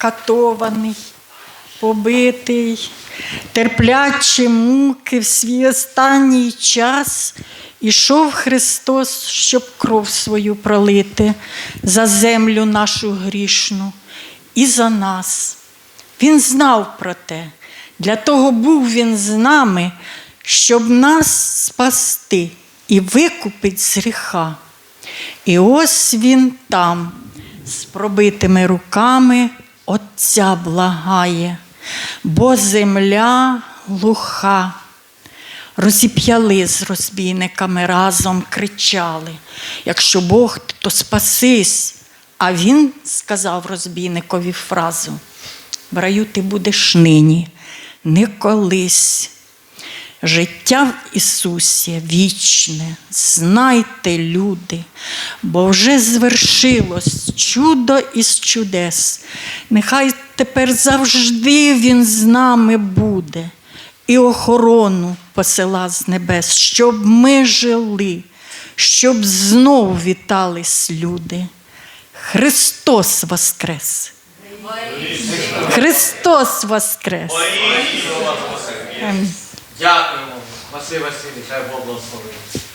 катований, побитий, терплячі муки в свій останній час ішов Христос, щоб кров свою пролити за землю нашу грішну і за нас. Він знав про те, для того був він з нами, щоб нас спасти і викупить з гріха. І ось він там, з пробитими руками Отця благає, бо земля глуха. Розіп'яли з розбійниками разом кричали. Якщо Бог, то спасись. А він сказав розбійникові фразу: в раю ти будеш нині, не колись. Життя в Ісусі вічне, знайте, люди, бо вже звершилось чудо із чудес. Нехай тепер завжди Він з нами буде і охорону посила з небес, щоб ми жили, щоб знов вітались люди. Христос Воскрес! Христос Воскрес! Амінь. Дякуємо, Василь Васильович, хай Бог благословить.